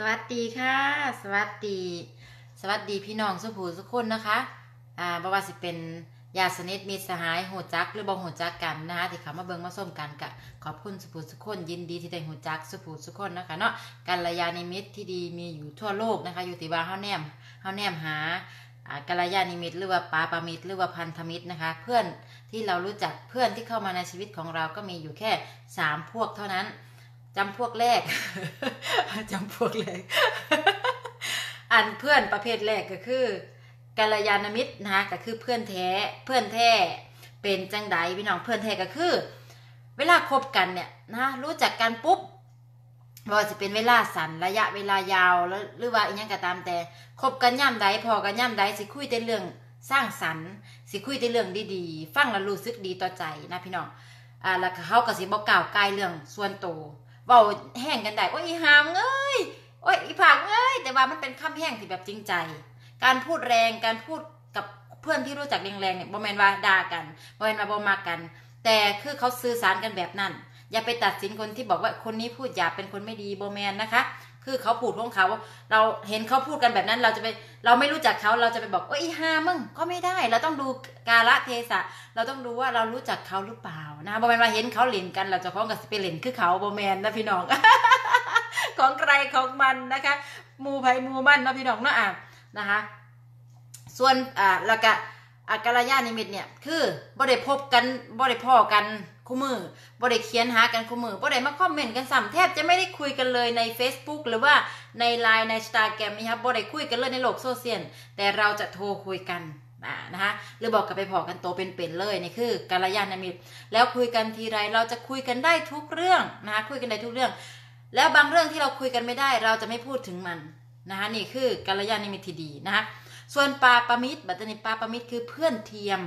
สวัสดีค่ะ สวัสดี สวัสดีพี่น้องสุภูสุกคนนะคะอ่าบ่ว่าสิเป็นญาติสนิทมิตรสหายโหจัก หรือบ่โหจักกันนะคะที่เขามาเบิ่งมาส้มกันกะขอบคุณสุภูสุกคนยินดีที่ได้โหจักสุภูสุกคนนะคะเนาะกัลยาณมิตรที่ดีมีอยู่ทั่วโลกนะคะ อยู่ที่ว่าเฮาแนมเฮาแนมหาอ่ากัลยาณิมิตรหรือว่าปาปามิตรหรือว่าพันธมิตรนะคะ เพื่อนที่เรารู้จักเพื่อนที่เข้ามาในชีวิตของเราก็มีอยู่แค่สามพวกเท่านั้น จำพวกแรกจำพวกแรก อันเพื่อนประเภทแรกก็คือกัลยาณมิตรนะคะก็คือเพื่อนแท้เพื่อนแท้เป็นจังไดพี่น้องเพื่อนแท้ก็คือ เวลาคบกันเนี่ยนะรู้จักกันปุ๊บว่าจะเป็นเวลาสั้นระยะเวลายาวแล้วหรือว่าอีกอย่างก็ตามแต่คบกันย่ำใดพอกันย่ำใดสิคุยแต่เรื่องสร้างสรรค์ สิคุยแต่เรื่องดีๆ ฟังแล้วรู้สึกดีต่อใจนะพี่น้องอ่าแล้วเขาก็สิบอกกล่าวกายเรื่องส่วนตัว เบาแห้งกันได้โอ้ยอีหามเอ้ยโอ้ยอีผักเอ้ยแต่ว่ามันเป็นคำแห้งที่แบบจริงใจ การพูดแรงการพูดกับเพื่อนที่รู้จักแรงๆเนี่ยบอแมนว่าด่ากันบอแมนว่าบอมากัน แต่คือเขาสื่อสารกันแบบนั้น อย่าไปตัดสินคนที่บอกว่าคนนี้พูดหยาบเป็นคนไม่ดีบอแมนนะคะ คือเขาพูดของเขา เราเห็นเขาพูดกันแบบนั้นเราจะไปเราไม่รู้จักเขาเราจะไปบอกโอ้ยฮามึงก็ไม่ได้ เราต้องดูกาละเทศะ เราต้องดูว่าเรารู้จักเขาหรือเปล่านะบ่แมนว่าเห็นเขาเล่นกัน เราจะพ้องกับสเปเล่นคือเขาบ่แมนนะพี่น้อง ของใครของมันนะคะมูไผ่มูมันนะพี่น้องเนาะอะนะคะ ส่วนอ่าแล้วก็อาการยานิมิตเนี่ย คือบ่ได้พบกันบ่ได้พ่อกัน คู่มือบ่ได้เขียนหากันคู่มือบ่ได้มาคอมเมนต์กันซ้ำแทบจะไม่ได้คุยกันเลยใน Facebook หรือว่าใน Line ใน Instagram นะครับบ่ได้คุยกันเลยในโลกโซเชียลแต่เราจะโทรคุยกันนะคะหรือบอกกันไปพอกันโตเป็นๆเลยนี่คือการยานิมิตรแล้วคุยกันทีไรเราจะคุยกันได้ทุกเรื่องนะคะคุยกันได้ทุกเรื่อง แล้วบางเรื่องที่เราคุยกันไม่ได้ เราจะไม่พูดถึงมันนะคะนี่คือกัลยาณมิตรที่ดีนะคะส่วนปาปามิตรบัตรนิปาปามิตรคือเพื่อนเทียม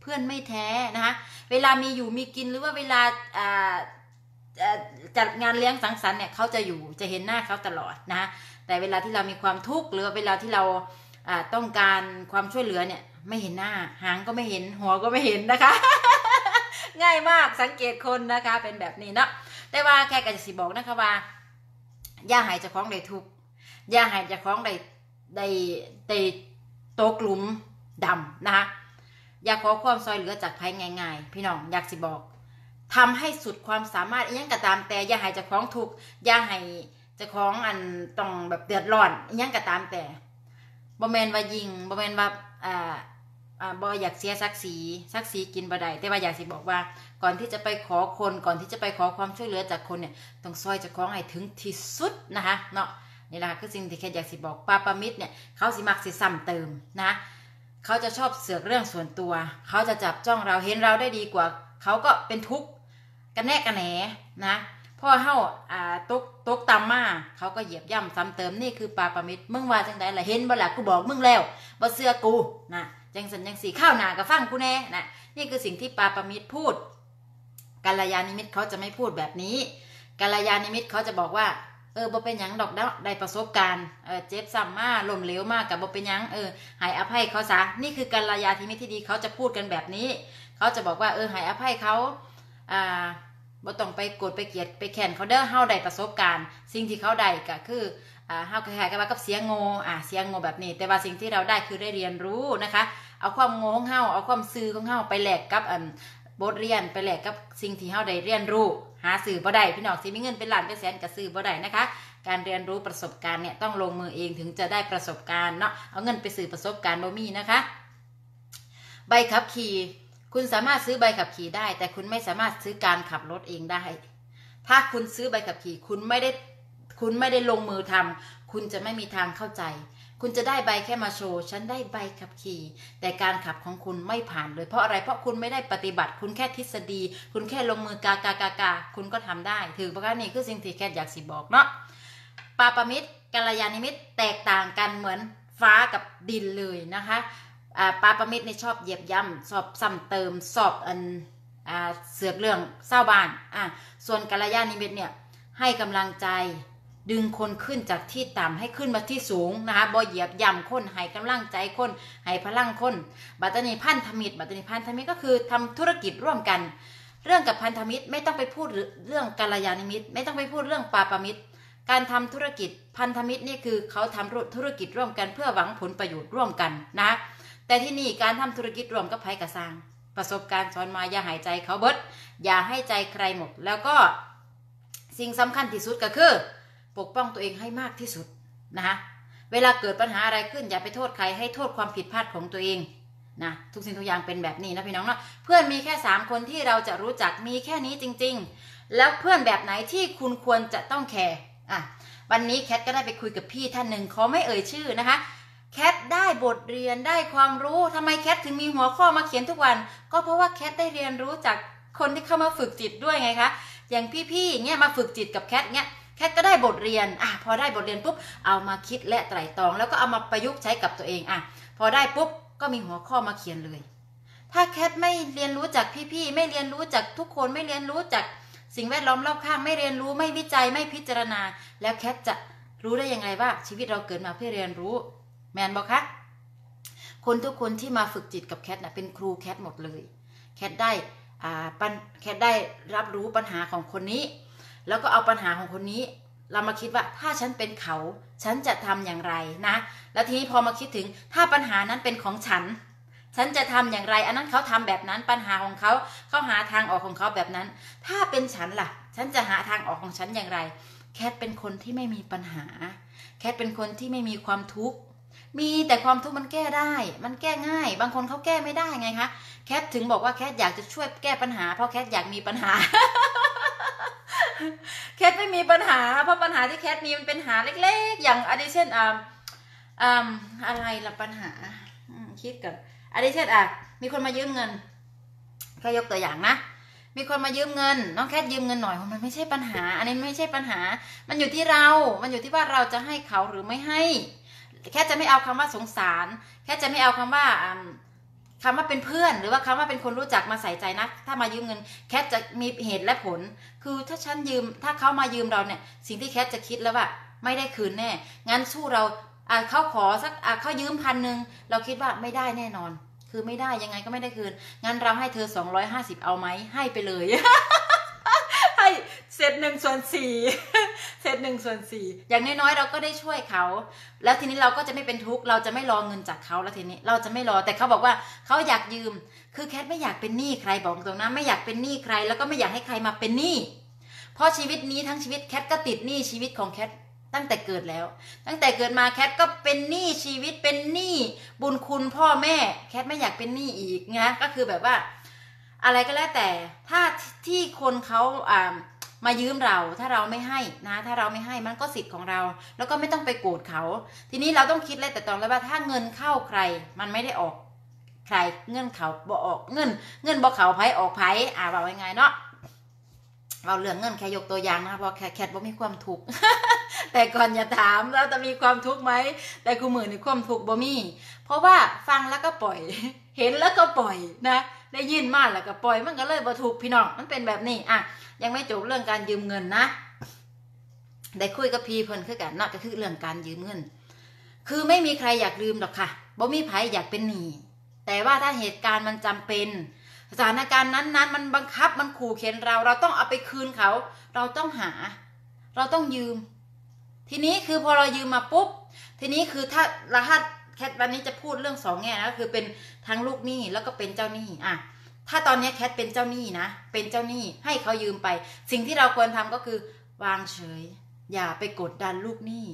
เพื่อนไม่แท้นะคะเวลามีอยู่มีกินหรือว่าเวลาจัดงานเลี้ยงสังสรรค์เนี่ยเขาจะอยู่จะเห็นหน้าเขาตลอดนะแต่เวลาที่เรามีความทุกข์หรือเวลาที่เราต้องการความช่วยเหลือเนี่ยไม่เห็นหน้าหางก็ไม่เห็นหัวก็ไม่เห็นนะคะ ง่ายมากสังเกตคนนะคะเป็นแบบนี้เนาะแต่ว่าแค่กันสิบอกนะคะว่าย่าหายจากของใดทุกย่าหายจากของใดใดใดโตกลุมดำนะคะ อย่าขอความซอยเหลือจากภัยง่ายๆ พี่น้องอยากสิบอกทำให้สุดความสามารถยังกระตามแต่อย่าหายจากของทุกอย่าหายจากของอันต้องแบบเดือดร้อนยังกระตามแต่บ่แมนว่ายิงบ่แมนว่าอ่าอ่าบ่อยากเสียศักดิ์ศรีศักดิ์ศรีกินบ่ได้แต่ว่าอยากสิบอกว่า ก่อนที่จะไปขอคนก่อนที่จะไปขอความช่วยเหลือจากคนเนี่ยต้องซอยจะคล้องให้ถึงที่สุดนะคะเนาะนี่แหละคือสิ่งที่แค่อยากสิบอกปาปามิตรเนี่ยเขาสิมักสิซ้ำเติมนะ เขาจะชอบเสือกเรื่องส่วนตัว เขาจะจับจ้องเราเห็นเราได้ดีกว่า เขาก็เป็นทุกข์กันแน่กันแหนนะพ่อเฮาอ่าตกตกตามมาเขาก็เหยียบย่ำซ้ำเติมนี่คือปาปามิตรมึงว่าจังไดล่ะเห็นบ่ล่ะกูบอกมึงแล้วบ่เสือกูนะจังสันจังสีข้าวหนากับฟังกูแน่นะนี่คือสิ่งที่ปาปามิตรพูดกัลยาณิมิตเขาจะไม่พูดแบบนี้กัลยาณิมิตเขาจะบอกว่า เออบ่เป็นหยังดอกได้ประสบการณ์เออเจ็บซ้ำมาล้มเหลวมากกับบ่เป็นหยังเออหายอภัยเขาซะนี่คือกัลยาณิมิที่ดีเขาจะพูดกันแบบนี้ เขาจะบอกว่าเออหายอภัยเขาอ่าบ่ต้องไปโกดไปเกลียดไปแข่นเขาเด้อเฮาได้ประสบการณ์ สิ่งที่เขาได้ก็คืออ่าเฮาคล้ายๆกับว่ากับเสียงโง่อ่าเสียงโง่แบบนี้ แต่ว่าสิ่งที่เราได้คือได้เรียนรู้นะคะ เอาความโง่ของเฮาเอาความซื่อของเฮาไปแลกกับอันบทเรียนไปแลกกับสิ่งที่เฮาได้เรียนรู้ หาสื่อบ่ได้พี่น้องสิมีเงินเป็นล้านเป็นแสนกับสื่อบ่ได้นะคะ การเรียนรู้ประสบการณ์เนี่ยต้องลงมือเองถึงจะได้ประสบการณ์เนาะเอาเงินไปสื่อประสบการณ์บ่มีนะคะ ใบขับขี่คุณสามารถซื้อใบขับขี่ได้ แต่คุณไม่สามารถซื้อการขับรถเองได้ ถ้าคุณซื้อใบขับขี่คุณไม่ได้คุณไม่ได้ลงมือทำคุณจะไม่มีทางเข้าใจ คุณจะได้ใบแค่มาโชว์ฉันได้ใบขับขี่ แต่การขับของคุณไม่ผ่านเลย เพราะอะไรเพราะคุณไม่ได้ปฏิบัติ คุณแค่ทฤษฎี คุณแค่ลงมือกากากากาคุณก็ทำได้ ถือประการนี้คือสิ่งที่แค่อยากสิบอกเนาะปาปามิตรกัลยาณิมิตรแตกต่างกันเหมือนฟ้ากับดินเลยนะคะปาปามิตรนี่ชอบเหยียบย่ำสอบซ้ำเติมสอบอันเสือกเรื่องเศร้าบ้านอะส่วนกัลยาณิมิตรเนี่ยให้กำลังใจ ดึงคนขึ้นจากที่ต่ำให้ขึ้นมาที่สูงนะคะบ่เหยียบย่ำคนให้กำลังใจคนให้พลังคน บัตรนีพันธมิตร บัตรนีพันธมิตรก็คือทำธุรกิจร่วมกัน เรื่องกับพันธมิตรไม่ต้องไปพูดเรื่องกัลยาณมิตร ไม่ต้องไปพูดเรื่องปาปามิตร การทำธุรกิจพันธมิตรนี่คือเขาทำธุรกิจร่วมกัน เพื่อหวังผลประโยชน์ร่วมกันนะ แต่ที่นี่การทำธุรกิจร่วมกับไผกระซังประสบการณ์สอนมาอย่าหายใจเขาเบิดอย่าให้ใจใครหมด แล้วก็สิ่งสำคัญที่สุดก็คือ ปกป้องตัวเองให้มากที่สุดนะคะเวลาเกิดปัญหาอะไรขึ้นอย่าไปโทษใครให้โทษความผิดพลาดของตัวเองนะทุกสิ่งทุกอย่างเป็นแบบนี้นะพี่น้องเนาะเพื่อนมีแค่สามคนที่เราจะรู้จักมีแค่นี้จริง ๆ แล้วเพื่อนแบบไหนที่คุณควรจะต้องแคร์อะวันนี้แคทก็ได้ไปคุยกับพี่ท่านหนึ่งเขอไม่เอ่ยชื่อนะคะแคทได้บทเรียนได้ความรู้ทำไมแคทถึงมีหัวข้อมาเขียนทุกวัน ก็เพราะว่าแคทได้เรียนรู้จากคนที่เข้ามาฝึกจิตด้วยไงคะอย่างพี่ๆเงี้ยมาฝึกจิตกับแคทเงี้ย แคทก็ได้บทเรียนอะพอได้บทเรียนปุ๊บเอามาคิดและไตร่ตรอง แล้วก็เอามาประยุกต์ใช้กับตัวเองอะพอได้ปุ๊บก็มีหัวข้อมาเขียนเลย ถ้าแคทไม่เรียนรู้จากพี่ๆไม่เรียนรู้จากทุกคนไม่เรียนรู้จากสิ่งแวดล้อมรอบข้างไม่เรียนรู้ไม่วิจัยไม่พิจารณา แล้วแคทจะรู้ได้ยังไงว่าชีวิตเราเกิดมาเพื่อเรียนรู้ แมนบอกคะคนทุกคนที่มาฝึกจิตกับแคทนะเป็นครูแคทหมดเลย แคทได้อ่าปัญแคทได้รับรู้ปัญหาของคนนี้ แล้วก็เอาปัญหาของคนนี้ เรามาคิดว่าถ้าฉันเป็นเขา ฉันจะทำอย่างไรนะ แล้วทีนี้พอมาคิดถึงถ้าปัญหานั้นเป็นของฉัน ฉันจะทำอย่างไร อันนั้นเขาทำแบบนั้นปัญหาของเขาเขาหาทางออกของเขาแบบนั้น ถ้าเป็นฉันล่ะ ฉันจะหาทางออกของฉันอย่างไร แคทเป็นคนที่ไม่มีปัญหา แคทเป็นคนที่ไม่มีความทุกข์มีแต่ความทุกข์มันแก้ได้ มันแก้ง่าย บางคนเขาแก้ไม่ได้ไงคะ แคทถึงบอกว่าแคทอยากจะช่วยแก้ปัญหา เพราะแคทอยากมีปัญหา แคทไม่มีปัญหา เพราะปัญหาที่แคทมีมันเป็นหาเล็ก ๆ อย่างอันนี้เช่นอ่าอ่าอะไรล่ะปัญหาคิดกับอันนี้เช่นอะมีคนมายืมเงินแค่ยกตัวอย่างนะมีคนมายืมเงิน น้องแคทยืมเงินหน่อยมันไม่ใช่ปัญหา อันนี้ไม่ใช่ปัญหา มันอยู่ที่เรา มันอยู่ที่ว่าเราจะให้เขาหรือไม่ให้ แค่จะไม่เอาคำว่าสงสาร แค่จะไม่เอาคำว่า คำว่าเป็นเพื่อน หรือว่าคำว่าเป็นคนรู้จักมาใส่ใจนะ ถ้ามายืมเงินแคทจะมีเหตุและผล คือถ้าฉันยืม ถ้าเขามายืมเราเนี่ย สิ่งที่แคทจะคิดแล้วว่า ไม่ได้คืนแน่ งั้นสู้เราเขาขอสักเขายืมพันหนึ่งเราคิดว่าไม่ได้แน่นอน คือไม่ได้ยังไงก็ไม่ได้คืน งั้นเราให้เธอสองร้อยห้าสิบเอาไหมให้ไปเลย เศษหนึ่งส่วนสี่เศษหนึ่งส่วนสี่อย่างน้อยๆเราก็ได้ช่วยเขา แล้วทีนี้เราก็จะไม่เป็นทุกข์เราจะไม่รอเงินจากเขาแล้วทีนี้เราจะไม่รอแต่เขาบอกว่าเขาอยากยืม คือแคทไม่อยากเป็นหนี้ใครบอกตรงนะไม่อยากเป็นหนี้ใคร แล้วก็ไม่อยากให้ใครมาเป็นหนี้เพราะชีวิตนี้ทั้งชีวิตแคทก็ติดหนี้ชีวิตของแคทตั้งแต่เกิดแล้ว ตั้งแต่เกิดมาแคทก็เป็นหนี้ชีวิตเป็นหนี้บุญคุณพ่อแม่แคทไม่อยากเป็นหนี้อีกนะก็คือแบบว่า อะไรก็แล้วแต่ถ้าที่คนเขาอ่า มายืมเราถ้าเราไม่ให้นะ ถ้าเราไม่ให้มันก็สิทธิ์ของเรา แล้วก็ไม่ต้องไปโกรธเขา ทีนี้เราต้องคิดเลยแต่ตอนแรกว่าถ้าเงินเข้าใคร มันไม่ได้ออกใครเงินเขาบ่ออกเงิน เงินบ่เขาไผออกไผอ่าว่าไงเนาะเราเรื่องเงินแค่ยกตัวอย่างนะเพราะแคทแคทบ่มีความทุกข์แต่ก่อนอย่าถามแล้วจะมีความทุกข์ไหมแต่กูมือในความทุกข์บ่มี เพราะว่าฟังแล้วก็ปล่อย เห็นแล้วก็ปล่อยนะ ได้ยินมากแล้วก็ปล่อยมันก็เลยบ่ถูกพี่น้องมันเป็นแบบนี้อะยังไม่จบเรื่องการยืมเงินนะได้คุยกับพี่เพิ่นคือกันเนาะก็คือเรื่องการยืมเงิน คือไม่มีใครอยากลืมหรอกค่ะบ่มีไผอยากเป็นหนี้แต่ว่าถ้าเหตุการณ์มันจำเป็นสถานการณ์นั้นๆ มันบังคับมันขู่เข็นเรา เราต้องเอาไปคืนเขา เราต้องหา เราต้องยืม ทีนี้คือพอเรายืมมาปุ๊บ ทีนี้คือถ้ารหัสแคทวันนี้จะพูดเรื่องสองแง่นะคือเป็นทั้งลูกหนี้แล้วก็เป็นเจ้าหนี้อะ ถ้าตอนนี้แคทเป็นเจ้าหนี้นะ เป็นเจ้าหนี้ให้เขายืมไป สิ่งที่เราควรทำก็คือ วางเฉย อย่าไปกดดันลูกหนี้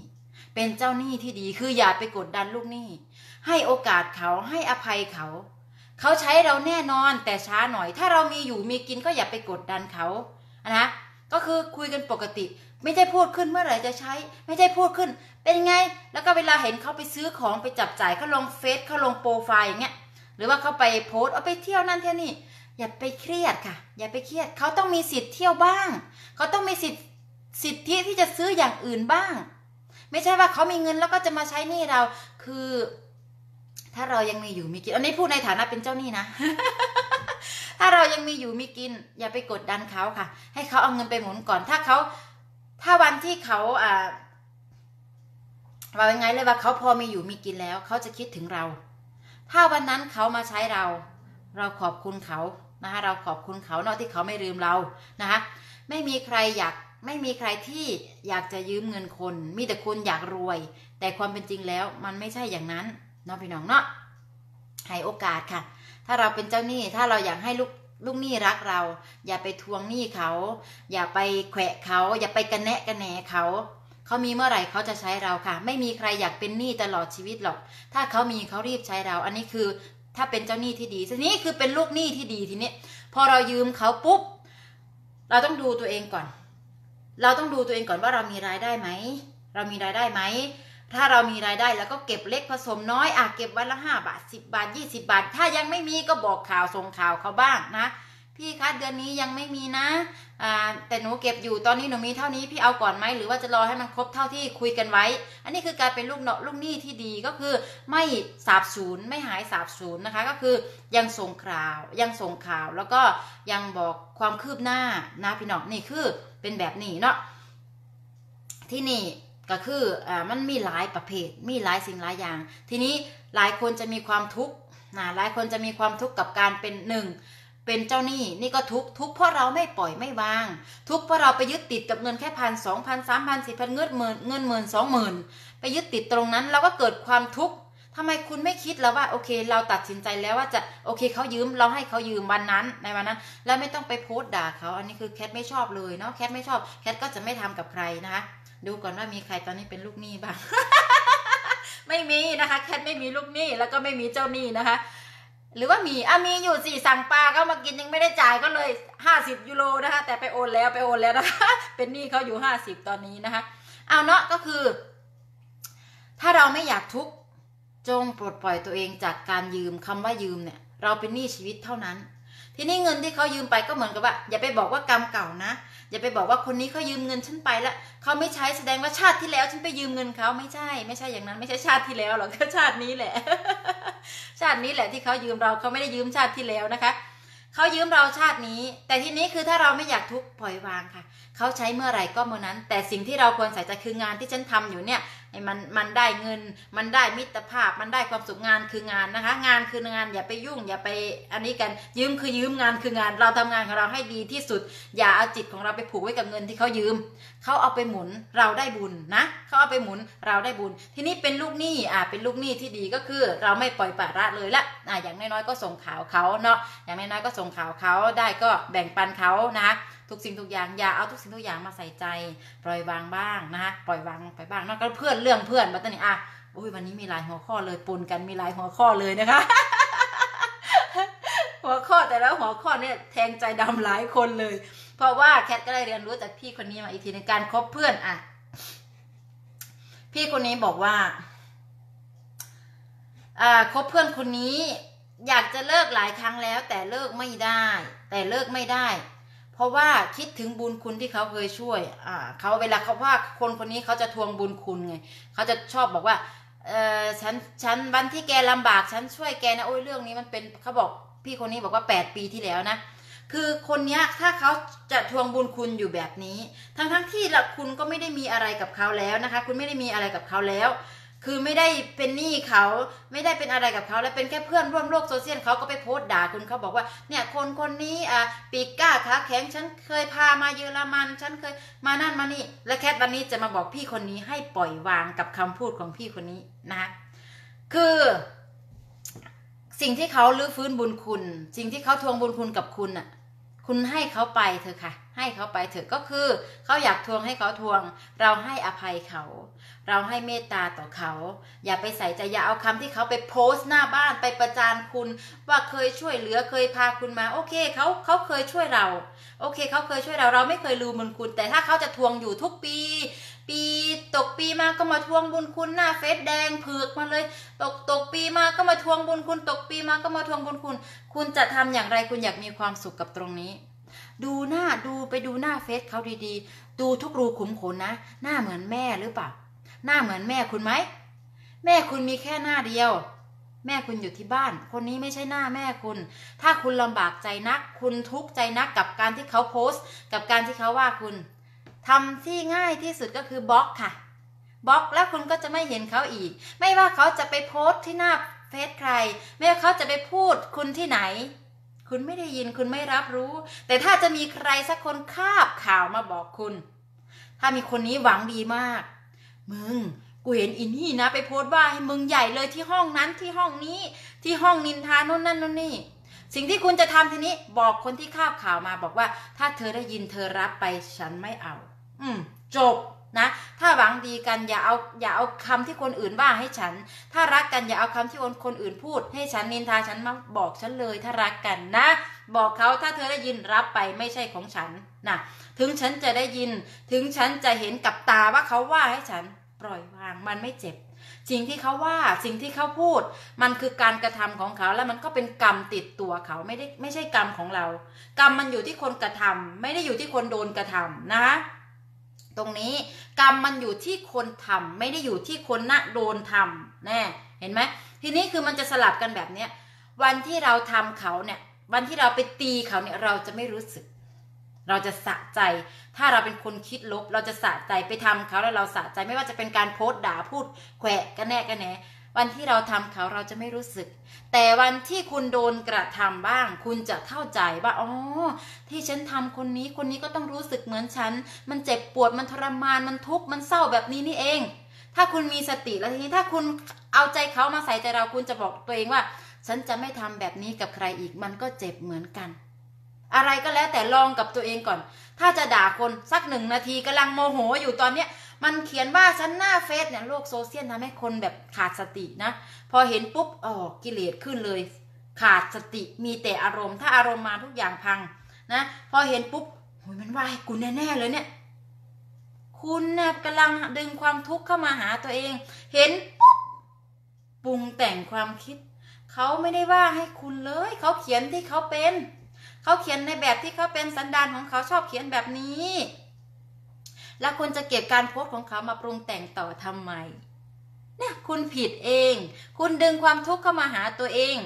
เป็นเจ้าหนี้ที่ดีคืออย่าไปกดดันลูกหนี้ ให้โอกาสเขาให้อภัยเขา เขาใช้เราแน่นอนแต่ช้าหน่อย ถ้าเรามีอยู่มีกินก็อย่าไปกดดันเขานะก็คือคุยกันปกติ ไม่ใช่พูดขึ้นเมื่อไหร่จะใช้ ไม่ใช่พูดขึ้น เป็นไง แล้วก็เวลาเห็นเขาไปซื้อของไปจับจ่ายเขาลงเฟซเขาลงโปรไฟล์อย่างเงี้ยหรือว่าเขาไปโพสเอาไปเที่ยวนั่นเที่ยวนี่ อย่าไปเครียดค่ะ อย่าไปเครียดเขาต้องมีสิทธิ์เที่ยวบ้าง เขาต้องมีสิทธิ์สิทธิที่จะซื้ออย่างอื่นบ้าง ไม่ใช่ว่าเขามีเงินแล้วก็จะมาใช้หนี้เรา คือ ถ้าเรายังมีอยู่มีกินอันนี้พูดในฐานะเป็นเจ้าหนี้นะ ถ้าเรายังมีอยู่มีกิน อย่าไปกดดันเขาค่ะ ให้เขาเอาเงินไปหมุนก่อน ถ้าเขา ถ้าวันที่เขาอ่าว่ายังไงเลยว่าเขาพอมีอยู่มีกินแล้ว เขาจะคิดถึงเรา ถ้าวันนั้นเขามาใช้เรา เราขอบคุณเขา นะคะเราขอบคุณเขาเนาะที่เขาไม่ลืมเรานะคะไม่มีใครอยากไม่มีใครที่อยากจะยืมเงินคน มีแต่คนอยากรวย แต่ความเป็นจริงแล้วมันไม่ใช่อย่างนั้นเนาะพี่น้องเนาะให้โอกาสค่ะ ถ้าเราเป็นเจ้าหนี้ถ้าเราอยากให้ลูกลูกหนี้รักเรา อย่าไปทวงหนี้เขา อย่าไปแขวะเขา อย่าไปกระแนะกระแหนเขาเขามีเมื่อไหร่เขาจะใช้เราค่ะ ไม่มีใครอยากเป็นหนี้ตลอดชีวิตหรอก ถ้าเขามีเขารีบใช้เรา อันนี้คือ ถ้าเป็นเจ้าหนี้ที่ดีทีนี้คือเป็นลูกหนี้ที่ดีทีนี้พอเรายืมเขาปุ๊บ เราต้องดูตัวเองก่อน เราต้องดูตัวเองก่อนว่าเรามีรายได้ไหม เรามีรายได้ไหม ถ้าเรามีรายได้แล้วก็เก็บเล็กผสมน้อยอะเก็บวันละห้าบาทสิบาทยี่สิบาท ถ้ายังไม่มีก็บอกข่าวส่งข่าวเขาบ้างนะ พี่คะเดือนนี้ยังไม่มีนะอ่าแต่หนูเก็บอยู่ตอนนี้หนูมีเท่านี้พี่เอาก่อนไหมหรือว่าจะรอให้มันครบเท่าที่คุยกันไว้ อันนี้คือการเป็นลูกเนาะลูกหนี้ที่ดีก็คือไม่สาบสูญไม่หายสาบสูญนะคะ ก็คือยังส่งข่าวยังส่งข่าว แล้วก็ยังบอกความคืบหน้านะพี่น้องนี่คือเป็นแบบนี้เนาะที่นี่ก็คืออ่ามันมีหลายประเภทมีหลายสิ่งหลายอย่าง ทีนี้หลายคนจะมีความทุกข์นะหลายคนจะมีความทุกข์กับการเป็นหนึ่ง เป็นเจ้าหนี้นี่ก็ทุกทุกเพราะเราไม่ปล่อยไม่วาง ทุกเพราะเราไปยึดติดกับเงินแค่พันสองพันสามพันสี่พันเงินหมื่นเงินหมื่นสองหมื่นไปยึดติดตรงนั้นเราก็เกิดความทุกข์ทำไมคุณไม่คิดแล้วว่าโอเค เราตัดสินใจแล้วว่าจะโอเคเขายืมเราให้เขายืมวันนั้นในวันนั้น แล้วไม่ต้องไปโพสต์ด่าเขาอันนี้คือแคทไม่ชอบเลยเนาะแคทไม่ชอบแคทก็จะไม่ทำกับใครนะคะดูก่อนว่ามีใครตอนนี้เป็นลูกหนี้บ้างไม่มีนะคะแคทไม่มีลูกหนี้แล้วก็ไม่มีเจ้าหนี้นะคะ หรือว่ามีอะมีอยู่สี่สั่งปลาเขามากินยังไม่ได้จ่ายก็เลยห้าสิบยูโรนะคะ แต่ไปโอนแล้วไปโอนแล้วนะคะ เป็นหนี้เขาอยู่ห้าสิบตอนนี้นะคะ เอาเนาะก็คือ ถ้าเราไม่อยากทุกข์จงปลดปล่อยตัวเองจากการยืมคำว่ายืมเนี่ย เราเป็นหนี้ชีวิตเท่านั้น ทีนี้เงินที่เขายืมไปก็เหมือนกับว่า อย่าไปบอกว่ากรรมเก่านะ อย่าไปบอกว่าคนนี้เขายืมเงินฉันไปแล้วเขาไม่ใช้แสดงว่าชาติที่แล้วฉันไปยืมเงินเขาไม่ใช่ ไม่ใช่อย่างนั้น ไม่ใช่ชาติที่แล้วหรอกก็ชาตินี้แหละ ชาตินี้แหละที่เขายืมเราเขาไม่ได้ยืมชาติที่แล้วนะคะเขายืมเราชาตินี้ แต่ทีนี้คือถ้าเราไม่อยากทุกข์ปล่อยวางค่ะเขาใช้เมื่อไหร่ก็เมื่อนั้น แต่สิ่งที่เราควรใส่ใจคืองานที่ฉันทำอยู่เนี่ย ไอ้มันมันได้เงิน มันได้มิตรภาพมันได้ความสุขงานคืองานนะคะ งานคืองานอย่าไปยุ่งอย่าไปอันนี้กันยืมคือยืมงานคืองาน เราทำงานของเราให้ดีที่สุด อย่าเอาจิตของเราไปผูกไว้กับเงินที่เขายืมเขาเอาไปหมุนเราได้บุญนะเขาเอาไปหมุนเราได้บุญ ทีนี้เป็นลูกหนี้อ่าเป็นลูกหนี้ที่ดีก็คือ เราไม่ปล่อยปละละเลยละอ่าอย่างน้อยๆก็ส่งข่าวเขาเนาะอย่างน้อยๆก็ส่งข่าวเขาได้ก็แบ่งปันเขานะคะ ทุกสิ่งทุกอย่างอย่าเอาทุกสิ่งทุกอย่างมาใส่ใจ ปล่อยวางบ้างนะคะปล่อยวางไปบ้างนอกก็เพื่อนเรื่องเพื่อนมาตอนนี้อะอุ้ยวันนี้มีหลายหัวข้อเลยปนกันมีหลายหัวข้อเลยนะคะ หัวข้อแต่แล้วหัวข้อเนี่ยแทงใจดำหลายคนเลย เพราะว่าแคทก็ได้เรียนรู้จากพี่คนนี้มาอีกทีในการคบเพื่อนอะพี่คนนี้บอกว่าอ่าคบเพื่อนคนนี้อยากจะเลิกหลายครั้งแล้ว แต่เลิกไม่ได้ แต่เลิกไม่ได้ เพราะว่าคิดถึงบุญคุณที่เขาเคยช่วย อ่าเขาเวลาเขาว่าคนคนนี้เขาจะทวงบุญคุณไงเขาจะชอบบอกว่า เออฉันฉันวันที่แกลำบากฉันช่วยแกนะโอ้ยเรื่องนี้มันเป็นเขาบอกพี่คนนี้บอกว่าแปดปีที่แล้วนะคือคนเนี้ยถ้าเขาจะทวงบุญคุณอยู่แบบนี้ ทั้งทั้งที่ละคุณก็ไม่ได้มีอะไรกับเขาแล้วนะคะ คุณไม่ได้มีอะไรกับเขาแล้ว คือไม่ได้เป็นหนี้เขาไม่ได้เป็นอะไรกับเขาแล้วเป็นแค่เพื่อนร่วมโลกโซเชียลเขาก็ไปโพสต์ด่าคุณเขาบอกว่าเนี่ยคนคนนี้อะปีกก้าขาแข็งฉันเคยพามาเยอรมันฉันเคยมานั่นมานี่ และแคทวันนี้จะมาบอกพี่คนนี้ให้ปล่อยวางกับคำพูดของพี่คนนี้นะคะคือสิ่งที่เขาลื้อฟื้นบุญคุณ สิ่งที่เขาทวงบุญคุณกับคุณน่ะคุณให้เขาไปเถอะค่ะ ให้เขาไปเถอะก็คือเขาอยากทวงให้เขาทวง เราให้อภัยเขา เราให้เมตตาต่อเขา อย่าไปใส่ใจอย่าเอาคำที่เขาไปโพสต์หน้าบ้านไปประจานคุณ ว่าเคยช่วยเหลือเคยพาคุณมา โอเคเขาเขาเคยช่วยเรา โอเคเขาเคยช่วยเราเราไม่เคยลืมบุญคุณ แต่ถ้าเขาจะทวงอยู่ทุกปี ปีตกปีมาก็มาทวงบุญคุณหน้าเฟซแดงเผือกมาเลย ตกตกปีมาก็มาทวงบุญคุณ ตกปีมาก็มาทวงบุญคุณ คุณจะทำอย่างไรคุณอยากมีความสุขกับตรงนี้ดูหน้าดูไปดูหน้าเฟซเขาดีๆ ดูทุกรูขุมขนนะ หน้าเหมือนแม่หรือเปล่า หน้าเหมือนแม่คุณไหม แม่คุณมีแค่หน้าเดียว แม่คุณอยู่ที่บ้าน คนนี้ไม่ใช่หน้าแม่คุณ ถ้าคุณลำบากใจนัก คุณทุกข์ใจนักกับการที่เขาโพสต์ กับการที่เขาว่าคุณทำที่ง่ายที่สุดก็คือบล็อกค่ะบล็อกแล้วคุณก็จะไม่เห็นเขาอีก ไม่ว่าเขาจะไปโพสต์ที่หน้าเฟซใคร ไม่ว่าเขาจะไปพูดคุณที่ไหน คุณไม่ได้ยินคุณไม่รับรู้ แต่ถ้าจะมีใครสักคนคาบข่าวมาบอกคุณ ถ้ามีคนนี้หวังดีมาก มึงกูเห็นอินนี่นะ ไปโพสต์ว่าให้มึงใหญ่เลยที่ห้องนั้นที่ห้องนี้ที่ห้องนินทาโน่นนั่นโน่นนี่ สิ่งที่คุณจะทำทีนี้ บอกคนที่ข่าบข่าวมาบอกว่า ถ้าเธอได้ยินเธอรับไปฉันไม่เอา อืม จบ นะถ้าหวังดีกันอย่าเอาอย่าเอาคำที่คนอื่นว่าให้ฉัน ถ้ารักกันอย่าเอาคำที่คนคนอื่นพูด ให้ฉันนินทาฉันมาบอกฉันเลยถ้ารักกันนะ บอกเขาถ้าเธอได้ยินรับไปไม่ใช่ของฉันนะถึงฉันจะได้ยิน ถึงฉันจะเห็นกับตาว่าเขาว่าให้ฉันปล่อยวางมันไม่เจ็บสิ่งที่เขาว่าสิ่งที่เขาพูด มันคือการกระทำของเขาแล้วมันก็เป็นกรรมติดตัวเขาไม่ได้ไม่ใช่กรรมของเรา กรรมมันอยู่ที่คนกระทำไม่ได้อยู่ที่คนโดนกระทำนะ ตรงนี้กรรมมันอยู่ที่คนทำไม่ได้อยู่ที่คนนะโดนทำแน่เห็นไหมทีนี้คือมันจะสลับกันแบบเนี้ยวันที่เราทำเขาเนี่ย วันที่เราไปตีเขาเนี่ยเราจะไม่รู้สึก เราจะสะใจ ถ้าเราเป็นคนคิดลบ เราจะสะใจไปทำเขาแล้วเราสะใจไม่ว่าจะเป็นการโพสต์ด่าพูดแขวะกันแน่กันแหน วันที่เราทำเขาเราจะไม่รู้สึก แต่วันที่คุณโดนกระทำบ้าง คุณจะเข้าใจว่าอ๋อที่ฉันทำคนนี้คนนี้ก็ต้องรู้สึกเหมือนฉัน มันเจ็บปวดมันทรมานมันทุกข์มันเศร้าแบบนี้นี่เอง ถ้าคุณมีสติแล้วทีนี้ถ้าคุณเอาใจเขามาใส่ใจเราคุณจะบอกตัวเองว่า ฉันจะไม่ทำแบบนี้กับใครอีกมันก็เจ็บเหมือนกัน อะไรก็แล้วแต่ลองกับตัวเองก่อน ถ้าจะด่าคนสักหนึ่งนาทีกำลังโมโหอยู่ตอนเนี้ย มันเขียนว่าฉันหน้าเฟซเนี่ยโลกโซเชียลทำให้คนแบบขาดสตินะ พอเห็นปุ๊บอ๋อกิเลสขึ้นเลย ขาดสติมีแต่อารมณ์ถ้าอารมณ์มาทุกอย่างพังนะพอเห็นปุ๊บโอ้ยมันว่าให้กูแน่ๆเลยเนี่ย คุณนะกำลังดึงความทุกข์เข้ามาหาตัวเอง เห็นปุ๊บปรุงแต่งความคิดเขาไม่ได้ว่าให้คุณเลยเขาเขียนที่เขาเป็นเขาเขียนในแบบที่เขาเป็นสันดานของเขาชอบเขียนแบบนี้ แล้วคุณจะเก็บการโพสต์ของเขามาปรุงแต่งต่อทำไมเนี่ยคุณผิดเอง คุณดึงความทุกข์เข้ามาหาตัวเอง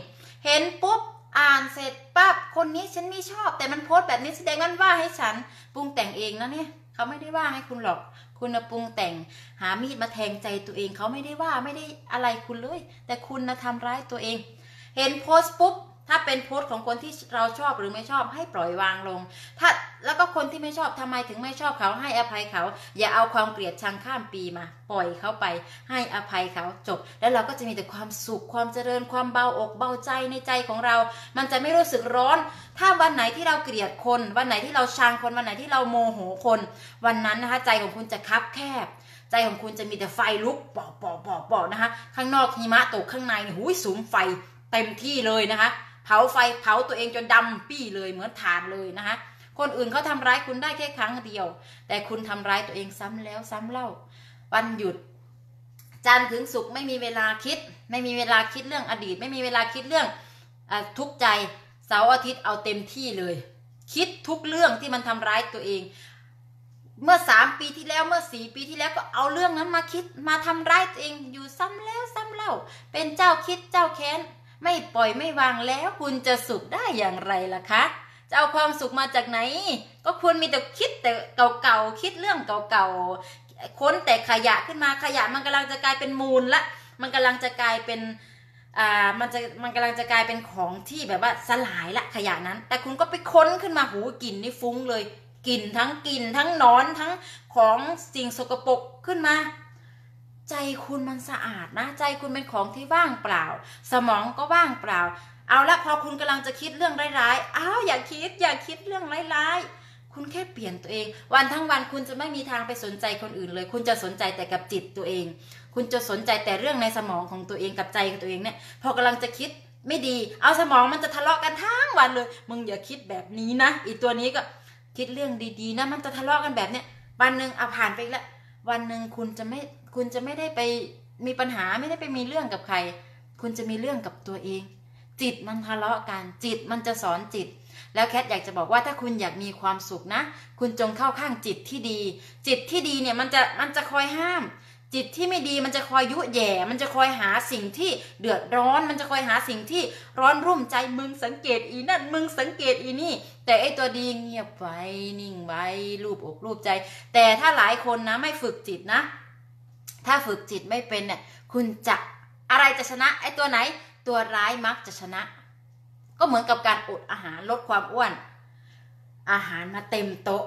เห็นปุ๊บอ่านเสร็จปั๊บคนนี้ฉันไม่ชอบ แต่มันโพสต์แบบนี้แสดงว่าว่าให้ฉันปรุงแต่งเองนะเนี่ยเขาไม่ได้ว่าให้คุณหรอก คุณนะปรุงแต่งหามีดมาแทงใจตัวเองเขาไม่ได้ว่าไม่ได้อะไรคุณเลย แต่คุณนะทำร้ายตัวเอง เห็นโพสต์ปุ๊บ ถ้าเป็นโพสต์ของคนที่เราชอบหรือไม่ชอบให้ปล่อยวางลง ถ้าแล้วก็คนที่ไม่ชอบทำไมถึงไม่ชอบเขาให้อภัยเขา อย่าเอาความเกลียดชังข้ามปีมา ปล่อยเขาไป ให้อภัยเขาจบ แล้วเราก็จะมีแต่ความสุขความเจริญความเบาอกเบาใจในใจของเรา มันจะไม่รู้สึกร้อน ถ้าวันไหนที่เราเกลียดคน วันไหนที่เราชังคนวันไหนที่เราโมโหคน วันนั้นนะคะใจของคุณจะคับแคบใจของคุณจะมีแต่ไฟลุกปอปอปอปอนะคะ ข้างนอกหิมะตกข้างในเนี่ยหุยสูงไฟเต็มที่เลยนะคะ เผาไฟเผาตัวเองจนดำปี้เลยเหมือนถ่านเลยนะคะคนอื่นเขาทำร้ายคุณได้แค่ครั้งเดียว แต่คุณทำร้ายตัวเองซ้ำแล้วซ้ำเล่า วันหยุดจันทร์ถึงศุกร์ไม่มีเวลาคิด ไม่มีเวลาคิดเรื่องอดีต ไม่มีเวลาคิดเรื่องอทุกข์ใจเสาร์อาทิตย์เอาเต็มที่เลย คิดทุกเรื่องที่มันทำร้ายตัวเอง เมื่อสามปีที่แล้วเมื่อสี่ปีที่แล้วก็เอาเรื่องนั้นมาคิดมาทำร้ายตัวเองอยู่ซ้ำแล้วซ้ำเล่า เป็นเจ้าคิดเจ้าแค้น ไม่ปล่อยไม่วางแล้วคุณจะสุขได้อย่างไรล่ะคะจะเอาความสุขมาจากไหน ก็คุณมีแต่คิดแต่เก่าๆคิดเรื่องเก่าๆค้นแต่ขยะขึ้นมาขยะมันกำลังจะกลายเป็นมูลละ มันกำลังจะกลายเป็นอ่ามันจะมันกำลังจะกลายเป็นของที่แบบว่าสลายละขยะนั้น แต่คุณก็ไปค้นขึ้นมาหูกลิ่นนี่ฟุ้งเลยกลิ่นทั้งกลิ่นทั้งนอนทั้งของสิ่งสกปรกขึ้นมา ใจคุณมันสะอาดนะ ใจคุณเป็นของที่ว่างเปล่า สมองก็ว่างเปล่า เอาละพอคุณกำลังจะคิดเรื่องร้ายๆอ้าวอย่าคิดอย่าคิดเรื่องร้ายๆคุณแค่เปลี่ยนตัวเอง วันทั้งวันคุณจะไม่มีทางไปสนใจคนอื่นเลย คุณจะสนใจแต่กับจิตตัวเอง คุณจะสนใจแต่เรื่องในสมองของตัวเองกับใจของตัวเองเนี่ยพอกำลังจะคิดไม่ดี เอาสมองมันจะทะเลาะกันทั้งวันเลย มึงอย่าคิดแบบนี้นะอีตัวนี้ก็คิดเรื่องดีๆนะมันจะทะเลาะกันแบบเนี้ยวันหนึ่งเอาผ่านไปแล้ววันหนึ่งคุณจะไม่ คุณจะไม่ได้ไปมีปัญหาไม่ได้ไปมีเรื่องกับใคร คุณจะมีเรื่องกับตัวเอง จิตมันทะเลาะกันจิตมันจะสอนจิต แล้วแคทอยากจะบอกว่าถ้าคุณอยากมีความสุขนะ คุณจงเข้าข้างจิตที่ดี จิตที่ดีเนี่ยมันจะมันจะคอยห้าม จิตที่ไม่ดีมันจะคอยยุแย่ มันจะคอยหาสิ่งที่เดือดร้อน มันจะคอยหาสิ่งที่ร้อนรุ่มใจมึงสังเกตอีนั่นมึงสังเกตอีนี่ แต่ไอตัวดีเงียบไว้นิ่งไว้รูปอกรูปใจ แต่ถ้าหลายคนนะไม่ฝึกจิตนะ ถ้าฝึกจิตไม่เป็นเนี่ยคุณจะอะไรจะชนะไอ้ตัวไหน ตัวร้ายมักจะชนะ ก็เหมือนกับการอดอาหารลดความอ้วน อาหารมาเต็มโต๊ะ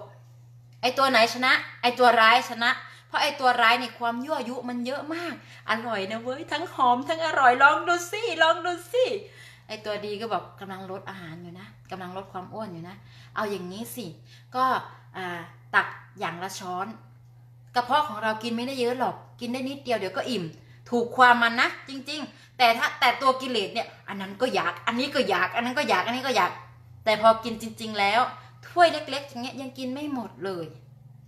ไอ้ตัวไหนชนะ ไอ้ตัวร้ายชนะ เพราะไอ้ตัวร้ายเนี่ยความยั่วยุมันเยอะมาก อร่อยนะเว้ยทั้งหอมทั้งอร่อยลองดูสิลองดูสิไอตัวดีก็บอกกำลังลดอาหารอยู่นะกำลังลดความอ้วนอยู่นะ เอาอย่างนี้สิ ก็ตักอย่างละช้อน กระเพาะของเรากินไม่ได้เยอะหรอก กินได้นิดเดียวเดี๋ยวก็อิ่ม ถูกความมันนะ จริง ๆ แต่ถ้าแต่ตัวกิเลสเนี่ย อันนั้นก็อยาก อันนี้ก็อยาก อันนั้นก็อยาก อันนี้ก็อยาก แต่พอกินจริง ๆ แล้ว ถ้วยเล็กๆอย่างเงี้ยยังกินไม่หมดเลย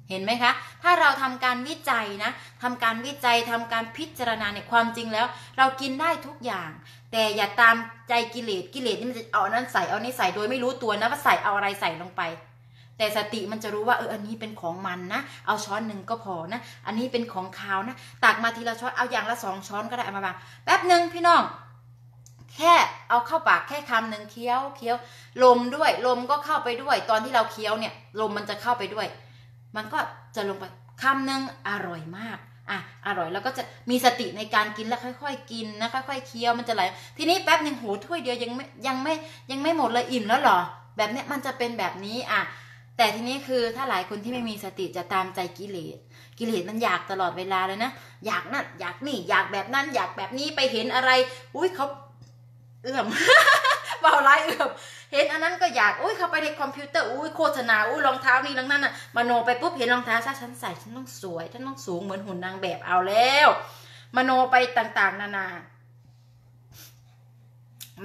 เห็นไหมคะ ถ้าเราทำการวิจัยนะทำการวิจัยทำการพิจารณาในยความจริงแล้ว เรากินได้ทุกอย่าง แต่อย่าตามใจกิเลส กิเลสนี่มันจะเอาอันนั้นใส่เอานี้ใส่โดยไม่รู้ตัวนะว่าใส่เอาอะไรใส่ลงไป แต่สติมันจะรู้ว่าเอออันนี้เป็นของมันนะ เอาช้อนหนึ่งก็พอนะ อันนี้เป็นของคาวนะตักมาทีละช้อนเอาอย่างละสองช้อนก็ได้มาบางแป๊บหนึ่งพี่น้องแค่เอาเข้าปากแค่คำหนึ่งเคี้ยวเคี้ยวลมด้วย ลมก็เข้าไปด้วย ตอนที่เราเคี้ยวเนี่ย ลมมันจะเข้าไปด้วย มันก็จะลงไปคำหนึ่งอร่อยมากอะอร่อยแล้วก็จะมีสติในการกินแล้วค่อย ๆ กินนะค่อยๆเคี้ยวมันจะไหลทีนี้แป๊บหนึ่งโหถ้วยเดียวยังไม่ยังไม่ยังไม่หมดเลยอิ่มแล้วหรอ แบบเนี้ยมันจะเป็นแบบนี้อะ แต่ทีนี้คือถ้าหลายคนที่ไม่มีสติจะตามใจกิเลส กิเลสมันอยากตลอดเวลาเลยนะ อยากนั่นอยากนี่ อยากแบบนั้น อยากแบบนี้ไปเห็นอะไร อุ้ยเขาเอื้อมเบาไรเอื้อมเห็นอันนั้นก็อยาก อุ้ยเข้าไปในคอมพิวเตอร์ อุ้ยโฆษณา อุ้ยรองเท้านี่รองนั่นน่ะมโนไปปุ๊บเห็นรองเท้าถ้าฉันใส่ฉันต้องสวย ฉันต้องสูงเหมือนหุ่นนางแบบเอาแล้วมโนไปต่างๆ นานา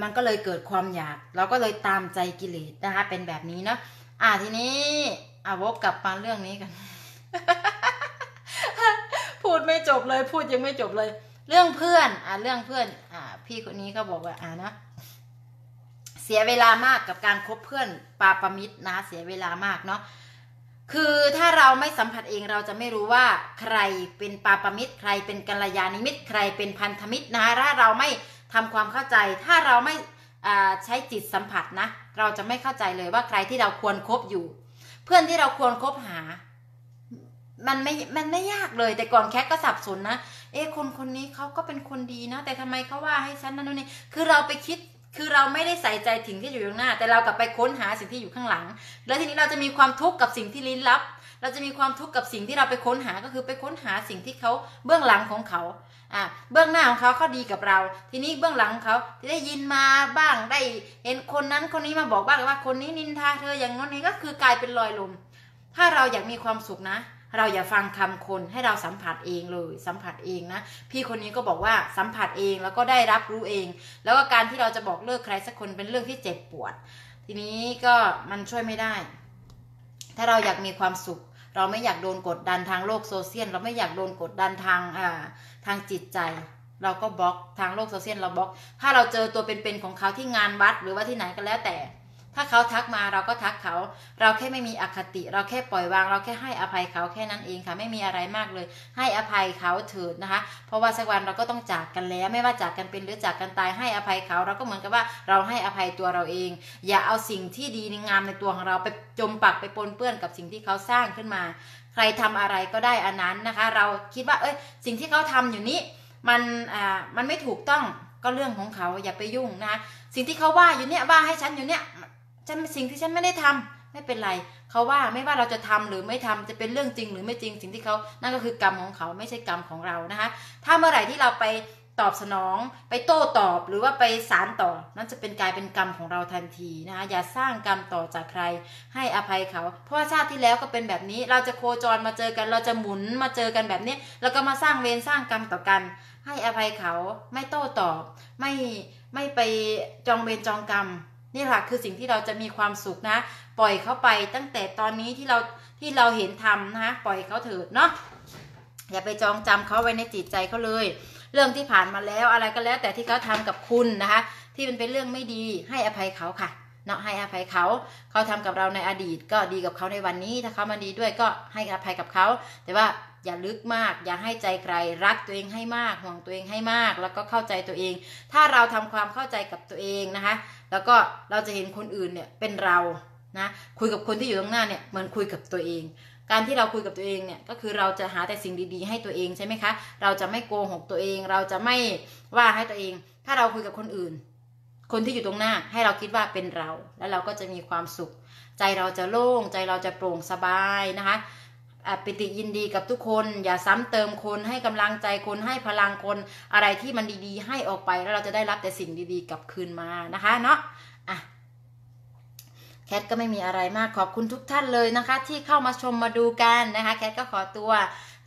มันก็เลยเกิดความอยาก เราก็เลยตามใจกิเลสนะคะ เป็นแบบนี้เนาะ อ่าทีนี้อ่าวกกลับมาเรื่องนี้กัน พูดไม่จบเลย พูดยังไม่จบเลย เรื่องเพื่อน อ่าเรื่องเพื่อน อ่า พี่คนนี้ก็บอกว่า อ่านะเสียเวลามากกับการคบเพื่อนปาปมิตรนะเสียเวลามากเนาะคือถ้าเราไม่สัมผัสเองเราจะไม่รู้ว่าใครเป็นปาปมิตร ใครเป็นกัลยาณมิตร ใครเป็นพันธมิตรนะถ้าเราไม่ทำความเข้าใจ ถ้าเราไม่ใช้จิตสัมผัสนะเราจะไม่เข้าใจเลยว่าใครที่เราควรครบอยู่ เพื่อนที่เราควรคบหา มันไม่ มันไม่ยากเลย แต่ก่อนแคทก็สับสนนะ เอ๊คนคนนี้เขาก็เป็นคนดีนะ แต่ทำไมเขาว่าให้ฉันนั่นนู่นนี่ คือเราไปคิด คือเราไม่ได้ใส่ใจถึงที่อยู่ข้างหน้า แต่เรากลับไปค้นหาสิ่งที่อยู่ข้างหลัง แล้วทีนี้เราจะมีความทุกข์กับสิ่งที่ลี้ลับ เราจะมีความทุกข์กับสิ่งที่เราไปค้นหา ก็คือไปค้นหาสิ่งที่เขาเบื้องหลังของเขา อะเบื้องหน้าของเขาเขาดีกับเรา ทีนี้เบื้องหลังของเขาที่ได้ยินมาบ้างได้เห็นคนนั้นคนนี้มาบอกบ้างว่า คนนี้นินทาเธออย่างนั้นนี้ก็คือกลายเป็นลอยลม ถ้าเราอยากมีความสุขนะ เราอย่าฟังคำคนให้เราสัมผัสเองเลย สัมผัสเองนะ พี่คนนี้ก็บอกว่าสัมผัสเองแล้วก็ได้รับรู้เอง แล้วก็การที่เราจะบอกเลิกใครสักคนเป็นเรื่องที่เจ็บปวด ทีนี้ก็มันช่วยไม่ได้ ถ้าเราอยากมีความสุข เราไม่อยากโดนกดดันทางโลกโซเชียลเราไม่อยากโดนกดดันทางอ่าทางจิตใจ เราก็บล็อกทางโลกโซเชียลเราบล็อก ถ้าเราเจอตัวเป็นๆของเขาที่งานวัดหรือว่าที่ไหนก็แล้วแต่ ถ้าเขาทักมาเราก็ทักเขา เราแค่ไม่มีอคติ เราแค่ปล่อยวาง เราแค่ให้อภัยเขาแค่นั้นเองค่ะ ไม่มีอะไรมากเลย ให้อภัยเขาเถิดนะคะ เพราะว่าสักวันเราก็ต้องจากกันแล้ว ไม่ว่าจากกันเป็นหรือจากกันตายให้อภัยเขา เราก็เหมือนกับว่าเราให้อภัยตัวเราเอง อย่าเอาสิ่งที่ดีในงามในตัวของเราไปจมปักไปปนเปื้อนกับสิ่งที่เขาสร้างขึ้นมา ใครทำอะไรก็ได้อันนั้นนะคะ เราคิดว่าเอ้ยสิ่งที่เขาทำอยู่นี้มันอ่ามันไม่ถูกต้องก็เรื่องของเขาอย่าไปยุ่งนะคะสิ่งที่เขาว่าอยู่เนี่ยว่าให้ฉันอยู่เนี่ย ฉันสิ่งที่ฉันไม่ได้ทำไม่เป็นไรเขาว่าไม่ว่าเราจะทำหรือไม่ทำจะเป็นเรื่องจริงหรือไม่จริงสิ่งที่เขานั่นก็คือกรรมของเขาไม่ใช่กรรมของเรานะคะ ถ้าเมื่อไหร่ที่เราไปตอบสนองไปโต้ตอบหรือว่าไปสารต่อ นั่นจะเป็นกลายเป็นกรรมของเราทันทีนะคะอย่าสร้างกรรมต่อจากใคร ให้อภัยเขา เพราะว่าชาติที่แล้วก็เป็นแบบนี้ เราจะโคจรมาเจอกัน เราจะหมุนมาเจอกันแบบนี้ แล้วก็มาสร้างเวรสร้างกรรมต่อกัน ให้อภัยเขาไม่โต้ตอบ ไม่ไม่ไปจองเวรจองกรรม นี่แหละคือสิ่งที่เราจะมีความสุขนะ ปล่อยเขาไปตั้งแต่ตอนนี้ที่เราที่เราเห็นทำนะปล่อยเขาเถิดเนาะอย่าไปจองจำเขาไว้ในจิตใจเขาเลย เรื่องที่ผ่านมาแล้วอะไรก็แล้ว แต่ที่เขาทำกับคุณนะคะ ที่มันเป็นเรื่องไม่ดีให้อภัยเขาค่ะ เนาะให้อภัยเขาเขาทำกับเราในอดีตก็ดีกับเขาในวันนี้ ถ้าเขามาดีด้วยก็ให้อภัยกับเขา แต่ว่าอย่าลึกมาก อย่าให้ใจใครรักตัวเองให้มากห่วงตัวเองให้มาก แล้วก็เข้าใจตัวเอง ถ้าเราทำความเข้าใจกับตัวเองนะคะ แล้วก็เราจะเห็นคนอื่นเนี่ยเป็นเรานะคุยกับคนที่อยู่ตรงหน้าเนี่ยเหมือนคุยกับตัวเอง การที่เราคุยกับตัวเองเนี่ยก็คือเราจะหาแต่สิ่งดีๆ ให้ตัวเองใช่ไหมคะ เราจะไม่โกหกตัวเอง เราจะไม่ว่าให้ตัวเอง ถ้าเราคุยกับคนอื่น คนที่อยู่ตรงหน้าให้เราคิดว่าเป็นเรา แล้วเราก็จะมีความสุข ใจเราจะโล่ง ใจเราจะโปร่งสบายนะคะอะปิติยินดีกับทุกคน อย่าซ้ำเติมคนให้กำลังใจคนให้พลังคน อะไรที่มันดีๆ ให้ออกไปแล้วเราจะได้รับแต่สิ่งดีๆกลับคืนมานะคะเนาะอะแคทก็ไม่มีอะไรมากขอบคุณทุกท่านเลยนะคะ ที่เข้ามาชมมาดูกันนะคะ แคทก็ขอตัว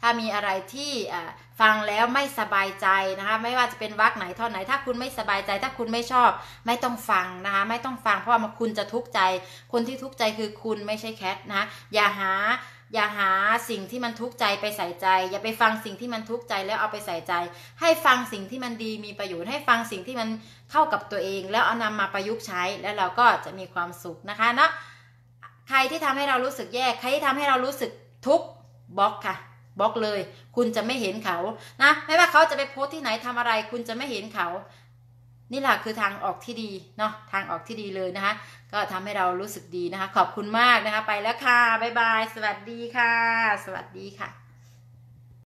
ถ้ามีอะไรที่ฟังแล้วไม่สบายใจนะคะไม่ว่าจะเป็นวักไหนท่อนไหน ถ้าคุณไม่สบายใจ ถ้าคุณไม่ชอบ ไม่ต้องฟังนะคะ ไม่ต้องฟังเพราะว่าคุณจะทุกข์ใจ คนที่ทุกข์ใจคือคุณไม่ใช่แคทนะคะอย่าหาอย่าหาสิ่งที่มันทุกข์ใจไปใส่ใจ อย่าไปฟังสิ่งที่มันทุกข์ใจแล้วเอาไปใส่ใจ ให้ฟังสิ่งที่มันดีมีประโยชน์ให้ฟังสิ่งที่มันเข้ากับตัวเอง แล้วเอานำมาประยุกต์ใช้แล้วเราก็จะมีความสุขนะคะเนาะใครที่ทำให้เรารู้สึกแย่ใครที่ทำให้เรารู้สึกทุกข์บล็อกค่ะ บล็อกเลย คุณจะไม่เห็นเขานะไม่ว่าเขาจะไปโพสต์ที่ไหนทำอะไร คุณจะไม่เห็นเขานี่แหละคือทางออกที่ดีเนาะทางออกที่ดีเลยนะคะ ก็ทำให้เรารู้สึกดีนะคะ ขอบคุณมากนะคะ ไปแล้วค่ะบ๊ายบาย สวัสดีค่ะ สวัสดีค่ะ